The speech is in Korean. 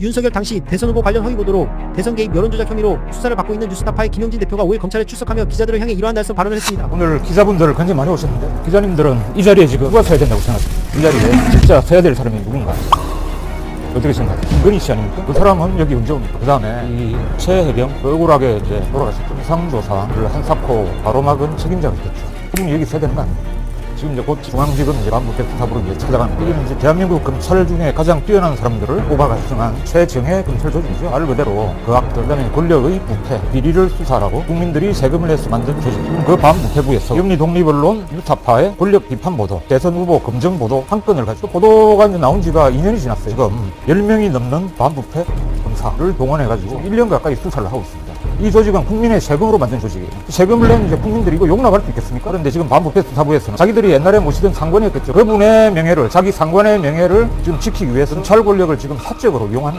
윤석열 당시 대선 후보 관련 허위 보도로 대선 개입 여론조작 혐의로 수사를 받고 있는 뉴스타파의 김영진 대표가 5일 검찰에 출석하며 기자들을 향해 이러한 날씀 발언을 했습니다. 오늘 기자분들 굉장히 많이 오셨는데 기자님들은 이 자리에 지금 누가 서야 된다고 생각하십니까? 이 자리에 진짜 서야 될 사람이 누군가? 어떻게 생각해요? 김건희 씨 아닙니까? 그 사람은 여기 언제 옵니까? 그 다음에 이 최혜경 그 억울하게 이제 돌아가셨던 상조사를 한사코 바로막은 책임자가 있겠죠. 그럼 여기 서야 되는 거 아닙니까? 지금 이제 곧 중앙지검 반부패 수사부로 이제 찾아가는 거예요. 이제 대한민국 검찰 중에 가장 뛰어난 사람들을 뽑아 가정한 최정예 검찰 조직이죠. 말 그대로 그 악들, 그다음에 권력의 부패, 비리를 수사하고 국민들이 세금을 내서 만든 조직. 지금 그 반부패부에서 영리 독립언론 유타파의 권력 비판 보도, 대선 후보 검증 보도 한 건을 가지고 보도가 이제 나온 지가 2년이 지났어요. 지금 10명이 넘는 반부패 검사를 동원해가지고 1년 가까이 수사를 하고 있습니다. 이 조직은 국민의 세금으로 만든 조직이에요. 세금을 내는 이제 국민들이 이거 용납할 수 있겠습니까? 그런데 지금 반부패 수사부에서는 자기들이 옛날에 모시던 상관이었겠죠. 그분의 명예를, 자기 상관의 명예를 지금 지키기 위해서 검찰 권력을 지금 사적으로 이용하는